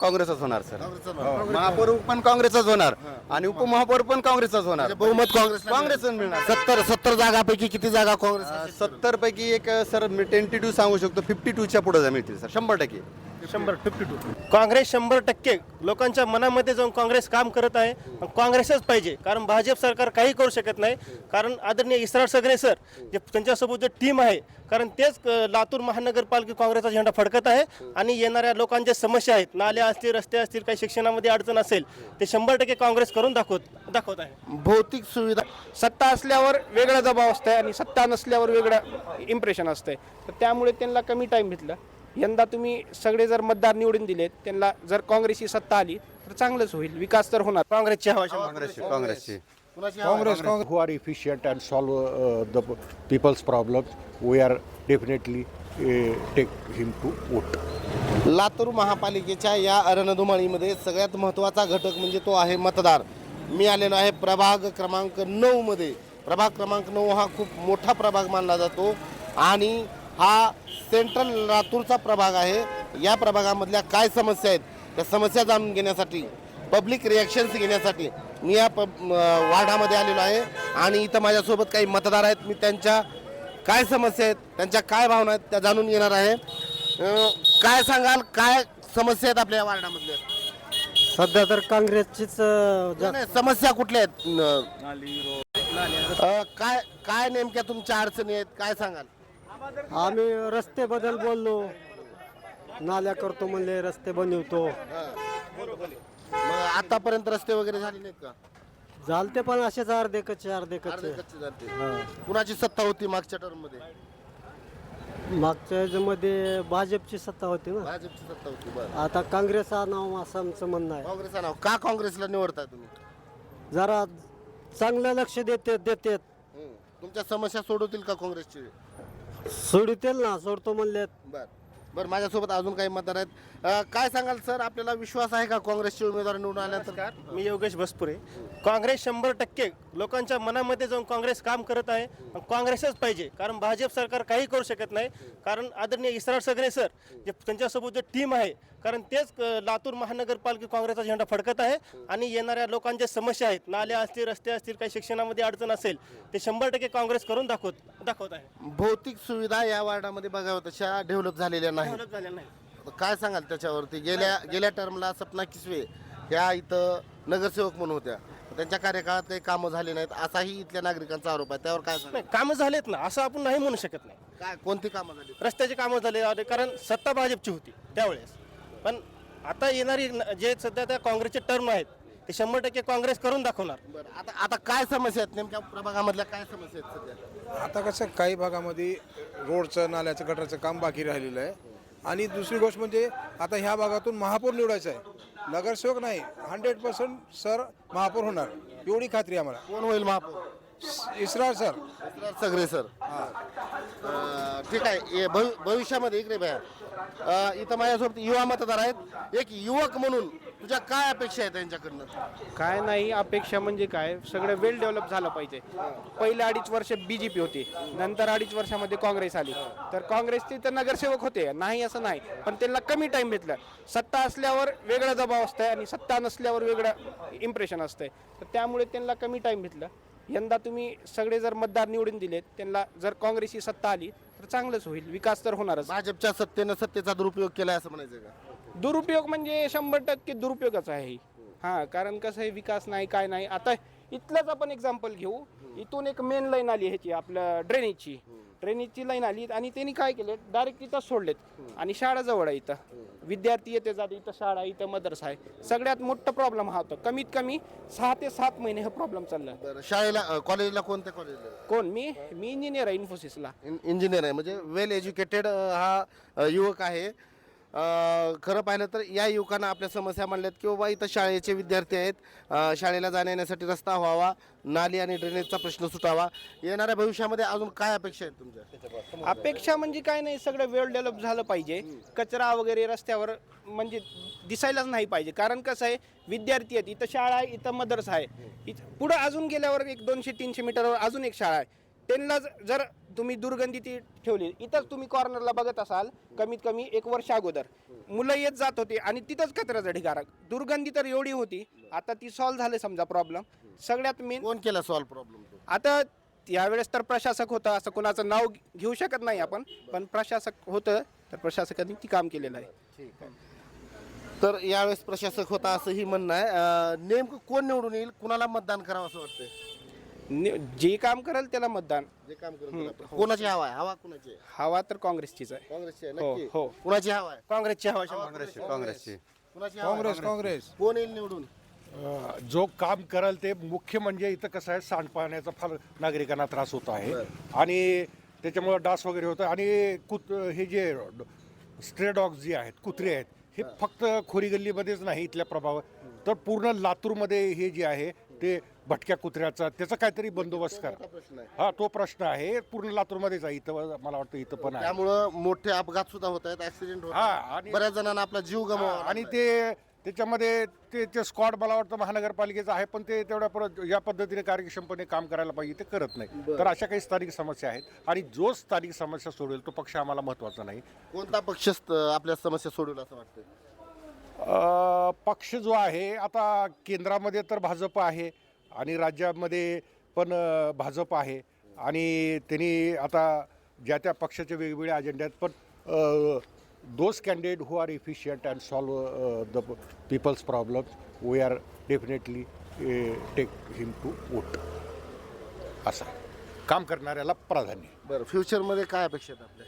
काँग्रेसच होणार सर. महापौर पण काँग्रेसच होणार आणि उपमहापौर पण काँग्रेसच होणार. म्हणजे बहुमत काँग्रेस काँग्रेसच मिळणार. सत्तर सत्तर जागापैकी किती जागा काँग्रेस सत्तर पैकी एक सर मी टेंटेटिव्ह सांगू शकतो. फिफ्टी टूच्या पुढे मिळतील सर. शंभर टक्के. शंभर फिफ्टी टू काँग्रेस शंभर टक्के लोकांच्या मनामध्ये जाऊन काँग्रेस काम करत आहे. आणि काँग्रेसच पाहिजे. कारण भाजप सरकार काही करू शकत नाही. कारण आदरणीय इसरार सगरे सर जे त्यांच्यासोबत जे टीम आहे कारण तेच अ, लातूर महानगरपालिका काँग्रेसचा झेंडा फडकत आहे आणि येणाऱ्या लोकांच्या समस्या आहेत. नाल्या असतील रस्ते असतील काही शिक्षणामध्ये अडचण असेल ते शंभर टक्के काँग्रेस करून दाखवत दाखवत आहे. भौतिक सुविधा सत्ता असल्यावर वेगळा दबाव असतंय आणि सत्ता नसल्यावर वेगळं इम्प्रेशन असतंय. तर त्यामुळे त्यांना कमी टाईम घेतला यंदा तुम्ही सगळे जर मतदार निवडून दिलेत त्यांना जर काँग्रेसची सत्ता आली तर चांगलंच होईल. विकास तर होणार. काँग्रेसची हवा काँग्रेसची काँग्रेसची. Congress, who are efficient and solve uh, the people's problems, we are definitely uh, take him to vote. Latur महापालिकेच्या या रणधुमाळीमध्ये सगळ्यात महत्त्वाचा घटक म्हणजे तो आहे मतदार. मी आलेलो आहे प्रभाग क्रमांक नऊ मध्ये प्रभाग क्रमांक नऊ हा खूप मोठा प्रभाग मानला जातो. आणि हा सेंट्रल लातूरचा प्रभाग आहे. या प्रभागामधल्या काय समस्या आहेत? त्या समस्या जाणून घेण्यासाठी पब्लिक रिॲक्शन्स घेण्यासाठी मी या पब अं, वार्डामध्ये आलेलो आहे. आणि इथं माझ्यासोबत काही मतदार आहेत. मी त्यांच्या काय समस्या आहेत त्यांच्या काय भावना आहेत त्या जाणून घेणार आहे. अं, काय सांगाल? काय समस्या आहेत आपल्या या वार्डामधल्या? सध्या तर काँग्रेसचीच नाही, नाही, समस्या कुठल्या आहेत? अं, काय काय नेमक्या तुमच्या अडचणी आहेत? काय सांगाल? आम्ही रस्ते बदल बोललो. नाल्या करतो म्हणले रस्ते बनवतो. मग आतापर्यंत रस्ते वगैरे झाले नाहीत का? झालते पण असेच अर्धे कच्चे अर्धे अर्धे कच्चे कच्चे झालते कुणाची सत्ता होती मागच्या टर्ममध्ये मागच्या ह्याच्यामध्ये भाजपची सत्ता होती ना. भाजपची सत्ता होती बरं. आता काँग्रेस हा नाव असं आमचं म्हणणं आहे. काँग्रेसचं नाव का काँग्रेसला निवडताय तुम्ही? जरा चांगलं लक्ष देते देतेत. हं. तुमच्या समस्या सोडवतील का काँग्रेसची? सोडतील ना सोडतो म्हणले बर. बर माझ्यासोबत अजून काही मतदार आहेत. अं, काय सांगाल सर? आपल्याला विश्वास आहे का काँग्रेसचे उमेदवार निवडून आल्यानंतर? मी योगेश भसपुरे. काँग्रेस शंभर टक्के लोकांच्या मनामध्ये जाऊन काँग्रेस काम करत आहे. आणि काँग्रेसच पाहिजे कारण भाजप सरकार काही करू शकत नाही. कारण आदरणीय इसरार सगरे सर जे त्यांच्यासोबत जे टीम आहे कारण तेच अ, लातूर महानगरपालिका काँग्रेसचा झेंडा फडकत आहे. आणि येणाऱ्या लोकांच्या समस्या आहेत. नाल्या असतील रस्ते असतील काही शिक्षणामध्ये अडचण असेल ते शंभर टक्के काँग्रेस करून दाखवत. दाखवत आहे. भौतिक सुविधा या वार्डामध्ये बघावं तशा डेव्हलप झालेल्या नाही. डेव्हलप झालेलं नाही काय सांगाल त्याच्यावरती? गेल्या गेल्या टर्मला सपना किसवे ह्या इथं नगरसेवक म्हणून होत्या. त्यांच्या कार्यकाळात काही कामं झाली नाहीत असाही इथल्या नागरिकांचा आरोप आहे. त्यावर काय सांगाल? नाही कामं झालेत ना असं आपण नाही म्हणू शकत नाही. काय कोणती कामं झाली? रस्त्याचे कामं झाले कारण सत्ता भाजपची होती त्यावेळेस. पण आता येणारी न- जे सध्या त्या काँग्रेसचे टर्म आहेत ते शंभर टक्के काँग्रेस करून दाखवणार. बरं आता आता काय समस्या आहेत? नेमक्या प्रभागामधल्या काय समस्या आहेत सध्या? आता कसं काही भागामध्ये रोडचं नाल्याचं गटारचं काम बाकी राहिलेलं आहे. आणि दुसरी गोष्ट म्हणजे आता ह्या भागातून महापौर निवडायचं आहे. नगरसेवक नाही हंड्रेड पर्सेंट सर महापौर होणार. एवढी खात्री आम्हाला. कोण होईल महापौर? इसरार सर. सगळे सर. अं, ठीक आहे. हे भवि- भविष्यामध्ये इकडे भया अं, इथं माझ्यासोबत युवा मतदार आहेत. एक युवक म्हणून तुझ्या काय अपेक्षा आहेत त्यांच्याकडनं? काय नाही अपेक्षा म्हणजे काय? सगळं वेल डेव्हलप झालं पाहिजे. पहिल्या अडीच वर्ष बी जे पी होती. नंतर अडीच वर्षामध्ये काँग्रेस आली. तर काँग्रेसचे तर नगरसेवक होते. नाही असं नाही. पण त्यांना कमी टाईम भेटला. सत्ता असल्यावर वेगळा दबाव असतंय आणि सत्ता नसल्यावर वेगळं इम्प्रेशन असतंय. तर त्यामुळे त्यांना कमी टाईम भेटला. यंदा तुम्ही सगळे जर मतदार निवडून दिलेत त्यांना जर काँग्रेसची सत्ता आली तर चांगलंच होईल. विकास तर होणारच. भाजपच्या सत्तेनं सत्तेचा दुरुपयोग केलाय असं म्हणायचं का? दुरुपयोग म्हणजे शंभर टक्के दुरुपयोगच आहे. हा कारण कसं आहे विकास नाही काय नाही. आता इथलंच आपण एक्झाम्पल घेऊ. इथून एक मेन लाईन आली ह्याची आपल्या ड्रेनेजची ड्रेनेजची लाईन आली आणि त्यांनी काय केलं? डायरेक्ट इथं सोडलेत. आणि शाळा जवळ आहे इथं. विद्यार्थी येते जाते इथं शाळा इथं मदरसा आहे. सगळ्यात मोठा प्रॉब्लेम हा होता. कमीत कमी सहा ते सात महिने हा प्रॉब्लेम चालला. बरं शाळेला अं, कॉलेजला कोणत्या कॉलेजला कोण? मी? मी इंजिनियर आहे इन्फोसिसला इंजिनियर आहे म्हणजे वेल एज्युकेटेड हा अ, युवक आहे. खरं पाहिलं तर या युवकांना आपल्या समस्या मांडल्यात की बाबा इथं शाळेचे विद्यार्थी आहेत. शाळेला जाण्या येण्यासाठी रस्ता व्हावा नाली आणि ड्रेनेजचा प्रश्न सुटावा. येणाऱ्या भविष्यामध्ये अजून काय अपेक्षा आहेत तुमच्या? अपेक्षा म्हणजे काय नाही सगळं वेळ डेव्हलप झालं पाहिजे. कचरा वगैरे रस्त्यावर म्हणजे दिसायलाच नाही पाहिजे. कारण कसं आहे विद्यार्थी आहेत इथं शाळा आहे इथं मदरसा आहे. पुढं अजून गेल्यावर एक दोनशे तीनशे मीटरवर अजून एक शाळा आहे. त्यांना जर तुम्ही दुर्गंधी ती ठेवली इथंच तुम्ही कॉर्नरला बघत असाल कमीत कमी एक वर्ष अगोदर. मुलं येत जात होती आणि तिथंच कचऱ्याचा ढिगारा दुर्गंधी तर एवढी होती आता ती सॉल्व्ह झाले समजा प्रॉब्लेम सगळ्यात मेन कोण केला सॉल्व्ह प्रॉब्लेम आता यावेळेस तर प्रशासक होता असं कोणाचं नाव घेऊ शकत नाही आपण पण प्रशासक होतं तर प्रशासकांनी ती काम केलेलं आहे. तर यावेळेस प्रशासक होता असंही म्हणणं आहे. अं, नेमकं कोण निवडून येईल? कुणाला मतदान करावं असं वाटतंय? नि- जे काम करेल त्याला मतदान. जे काम करेल कोणाची हवा आहे? हवा कुणाची आहे? हवा तर काँग्रेसचीच आहे. काँग्रेसची आहे हो, नक्की. हो. कुणाची हवा आहे? काँग्रेसची हवा शंभर. काँग्रेसची काँग्रेसची. कुणाची हवा आहे? काँग्रेस काँग्रेस. कोण येईल निवडून? अ, जो काम कराल ते मुख्य म्हणजे इथं कसं आहे सांडपाण्याचा फार नागरिकांना त्रास होत आहे. आणि त्याच्यामुळं डास वगैरे होतं. आणि कुत हे जे स्ट्रे डॉग्स जे आहेत कुत्रे आहेत हे फक्त खोरी गल्लीमध्येच नाही इथल्या प्रभाव तर पूर्ण लातूरमध्ये हे जे आहे ते भटक्या कुत्र्याचा त्याचा काहीतरी बंदोबस्त करा. हा तो प्रश्न आहे. पूर्ण लातूरमध्येच आहे इथं मला वाटतं इथं पण आहे. त्यामुळं मोठे अपघात सुद्धा होत आहेत ऍक्सिडेंट होत हा, आहेत. आणि- बऱ्याच जणांना आपला जीव गमावा आणि ते त्याच्यामध्ये ते ते स्क्वॉड मला वाटतं महानगरपालिकेचं आहे पण ते तेवढ्या परत या पद्धतीने कार्यक्षमपणे काम करायला पाहिजे ते करत नाही. तर अशा काही स्थानिक समस्या आहेत. आणि जो स्थानिक समस्या सोडवेल तो पक्ष आम्हाला महत्त्वाचा नाही. कोणता पक्ष स्त- आपल्या समस्या सोडवल असं वाटतं पक्ष जो आहे आता केंद्रामध्ये तर भाजप आहे आणि राज्यामध्ये पण भाजप आहे. आणि त्यांनी आता ज्या त्या पक्षाचे वेगवेगळे अजेंडे आहेत पण those candidate who are efficient and solve the people's problems we are definitely take him to vote असं. काम करणाऱ्याला प्राधान्य. बरं फ्युचरमध्ये काय अपेक्षा आहेत आपल्या?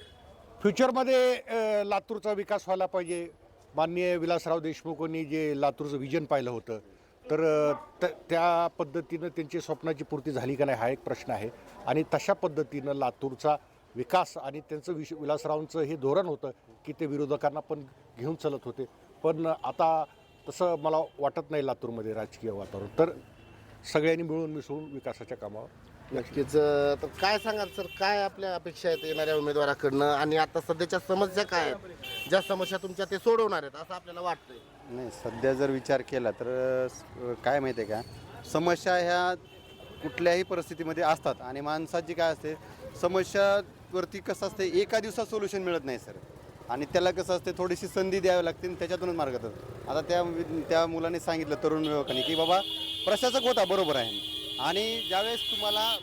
फ्युचरमध्ये लातूरचा विकास व्हायला पाहिजे. माननीय विलासराव देशमुखांनी जे लातूरचं विजन पाहिलं होतं तर त- त्या पद्धतीनं त्यांची स्वप्नाची पूर्ती झाली का नाही हा एक प्रश्न आहे. आणि तशा पद्धतीनं लातूरचा विकास आणि त्यांचं विश विलासरावांचं हे धोरण होतं की ते विरोधकांना पण घेऊन चालत होते. पण आता तसं मला वाटत नाही लातूरमध्ये राजकीय वातावरण. तर सगळ्यांनी मिळून मिसळून विकासाच्या कामावर नक्कीच. तर काय सांगाल सर? काय आपल्या अपेक्षा आहेत येणाऱ्या उमेदवाराकडनं? आणि आता सध्याच्या समस्या काय आहेत? ज्या समस्या तुमच्या ते सोडवणार आहेत असं आपल्याला वाटतंय. नाही सध्या जर विचार केला तर काय माहिती आहे का? समस्या ह्या कुठल्याही परिस्थितीमध्ये असतात. आणि माणसाची काय असते समस्यावरती कसं असते एका दिवसात सोल्युशन मिळत नाही सर. आणि त्याला कसं असते थोडीशी संधी द्यावी लागते आणि त्याच्यातूनच मार्ग आता त्या त्या मुलाने सांगितलं तरुण युवकाने की बाबा प्रशासक होता बरोबर आहे. आणि ज्यावेळेस तुम्हाला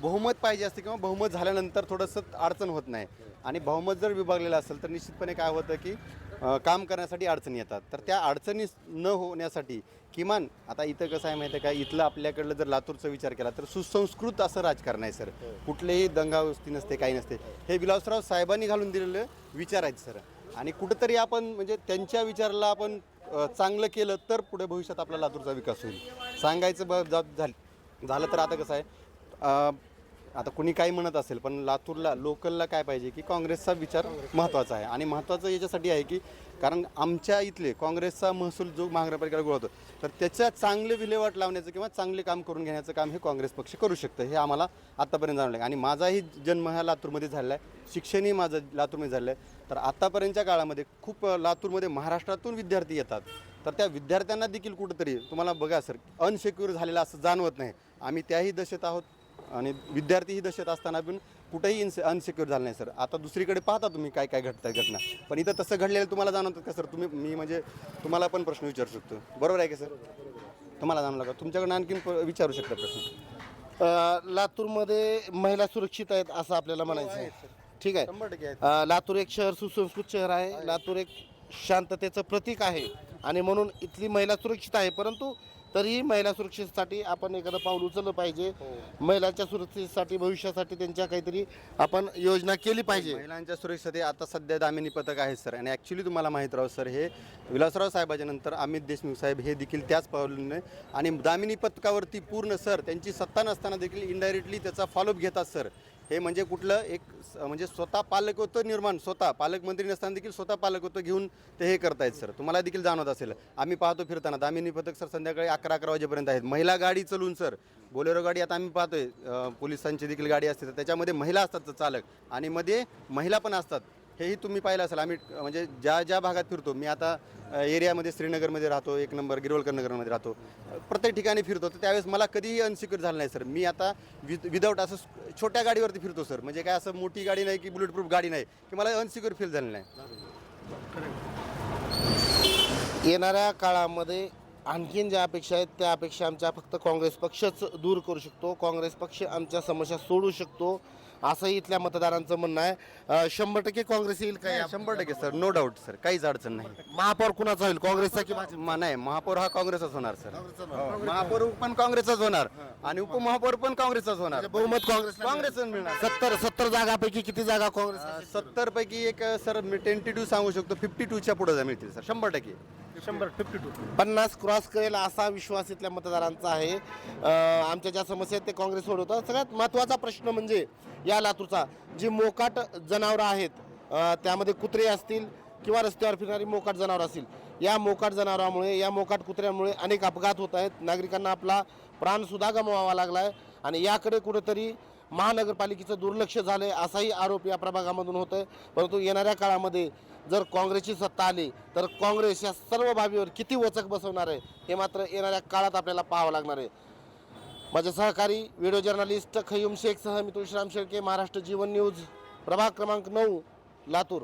बहुमत पाहिजे असते किंवा बहुमत झाल्यानंतर थोडंसं अडचण होत नाही. आणि बहुमत जर विभागलेलं असेल तर निश्चितपणे काय होतं की अ, काम करण्यासाठी अडचणी येतात. तर त्या अडचणी न होण्यासाठी किमान आता इथं कसं आहे माहिती आहे का इथलं आपल्याकडलं जर लातूरचा विचार केला तर सुसंस्कृत असं राजकारण आहे सर. कुठलेही दंगावस्ती नसते काही नसते. हे विलासराव साहेबांनी घालून दिलेलं विचार आहेत सर. आणि कुठंतरी आपण म्हणजे त्यांच्या विचाराला आपण अ, चांगलं केलं तर पुढे भविष्यात आपला लातूरचा विकास होईल. सांगायचं ब जा- झाल- झालं तर आता कसं आहे अ, आता कुणी काही म्हणत असेल पण लातूरला लोकलला काय पाहिजे की काँग्रेसचा विचार महत्त्वाचा आहे. आणि महत्त्वाचं याच्यासाठी आहे की कारण आमच्या इथले काँग्रेसचा महसूल जो महानगरपालिकेला गोळा होतो तर त्याच्या चांगले विल्हेवाट लावण्याचं किंवा चांगले काम करून घेण्याचं काम हे काँग्रेस पक्ष करू शकतं हे आम्हाला आत्तापर्यंत जाणवलं आहे. आणि माझाही जन्म हा लातूरमध्ये झालेला आहे शिक्षणही माझं लातूरमध्ये झालं आहे. तर आत्तापर्यंतच्या काळामध्ये खूप अ, लातूरमध्ये महाराष्ट्रातून विद्यार्थी येतात तर त्या विद्यार्थ्यांना देखील कुठंतरी तुम्हाला बघा सर अनसेक्युअर झालेलं असं जाणवत नाही. आम्ही त्याही दशेत आहोत आणि विद्यार्थी ही दशेत असताना पण कुठेही इन्से अनसिक्युअर झालं नाही सर आता दुसरीकडे पाहता तुम्ही काय काय घडत आहे घटना. पण इथं तसं घडलेलं तुम्हाला जाणवतं का सर तुम्ही मी म्हणजे तुम्हाला पण प्रश्न विचारू शकतो. बरोबर आहे का सर तुम्हाला जाणवलं का? तुमच्याकडनं आणखीन विचारू शकता प्रश्न. लातूरमध्ये महिला सुरक्षित आहेत असं आपल्याला म्हणायचं आहे. ठीक आहे. लातूर एक शहर सुसंस्कृत शहर आहे. लातूर एक शांततेचं प्रतीक आहे. आणि म्हणून इथली महिला सुरक्षित आहे. परंतु तरीही महिला सुरक्षेसाठी आपण एखादं पाऊल उचललं पाहिजे. महिलांच्या सुरक्षेसाठी भविष्यासाठी त्यांच्या काहीतरी आपण योजना केली पाहिजे. महिलांच्या सुरक्षेसाठी आता सध्या दामिनी पथक आहे सर. आणि ॲक्च्युली तुम्हाला माहीत राहू सर हे विलासराव साहेबाच्या नंतर अमित देशमुख साहेब हे देखील त्याच पावलीने आणि दामिनी पथकावरती पूर्ण सर त्यांची सत्ता नसताना देखील इनडायरेक्टली त्याचा फॉलोअप घेतात सर. हे म्हणजे कुठलं एक स- म्हणजे स्वतः पालकत्व निर्माण स्वतः पालकमंत्री नसताना देखील स्वतः पालकत्व घेऊन ते हे करतायत सर. तुम्हाला देखील जाणवत असेल. आम्ही पाहतो फिरताना दामिनी पथक सर संध्याकाळी अकरा अकरा वाजेपर्यंत आहेत. महिला गाडी चलून सर. बोलेरो गाडी आता आम्ही पाहतोय. पोलिसांची देखील गाडी असते तर त्याच्यामध्ये महिला असतात चालक. आणि मध्ये महिला पण असतात. हेही तुम्ही पाहिलं असेल. आम्ही म्हणजे ज्या ज्या भागात फिरतो मी आता एरियामध्ये श्रीनगरमध्ये राहतो एक नंबर गिरवलकर नगरमध्ये राहतो. प्रत्येक ठिकाणी फिरतो तर त्यावेळेस मला कधीही अनसिक्युअर झालं नाही सर. मी आता विद विदाऊट असं छोट्या गाडीवरती फिरतो सर. म्हणजे काय असं मोठी गाडी नाही की बुलेट प्रूफ गाडी नाही की मला अनसिक्युअर फील झालं नाही. येणाऱ्या काळामध्ये आणखीन ज्या अपेक्षा आहेत त्या अपेक्षा आमच्या फक्त काँग्रेस पक्षच दूर करू शकतो. काँग्रेस पक्ष आमच्या समस्या सोडू शकतो. असंही इथल्या मतदारांचं म्हणणं आहे. शंभर टक्के काँग्रेस येईल काय शंभर टक्के सर. No doubt sir. काहीच अडचण नाही. महापौर कुणाचा होईल? काँग्रेसचा की भाजप? म- नाही महापौर हा काँग्रेसच होणार सर. हो, महापौर पण काँग्रेसच होणार. आणि उपमहापौर पण काँग्रेसच होणार. बहुमत काँग्रेस काँग्रेसच मिळणार. सत्तर सत्तर जागापैकी किती जागा काँग्रेस सत्तर पैकी एक सर मी टेंटी टू सांगू शकतो. फिफ्टी टूच्या पुढे मिळतील सर. शंभर टक्के. शंभर फिफ्टी टू पन्नास क्रॉस करेल असा विश्वास इथल्या मतदारांचा आहे. अं, आमच्या ज्या समस्या आहेत ते काँग्रेस सोडवतं सगळ्यात महत्त्वाचा प्रश्न म्हणजे या लातूरचा जी मोकाट जनावरं आहेत अं, त्यामध्ये कुत्रे असतील किंवा रस्त्यावर फिरणारी मोकाट जनावरं असतील या मोकाट जनावरामुळे या मोकाट कुत्र्यामुळे अनेक अपघात होत आहेत. नागरिकांना आपला प्राणसुद्धा गमवावा लागला आहे आणि याकडे कुठंतरी महानगरपालिकेचं दुर्लक्ष झालं आहे असाही आरोप या प्रभागामधून होत आहे परंतु येणाऱ्या काळामध्ये जर काँग्रेसची सत्ता आली तर काँग्रेस या सर्व बाबीवर किती वचक बसवणार आहे हे मात्र येणाऱ्या काळात आपल्याला पाहावं लागणार आहे. माझे सहकारी व्हिडिओ जर्नलिस्ट खयूम शेखसह मी तुळशीराम शेळके महाराष्ट्र जीवन न्यूज प्रभाग क्रमांक नऊ लातूर.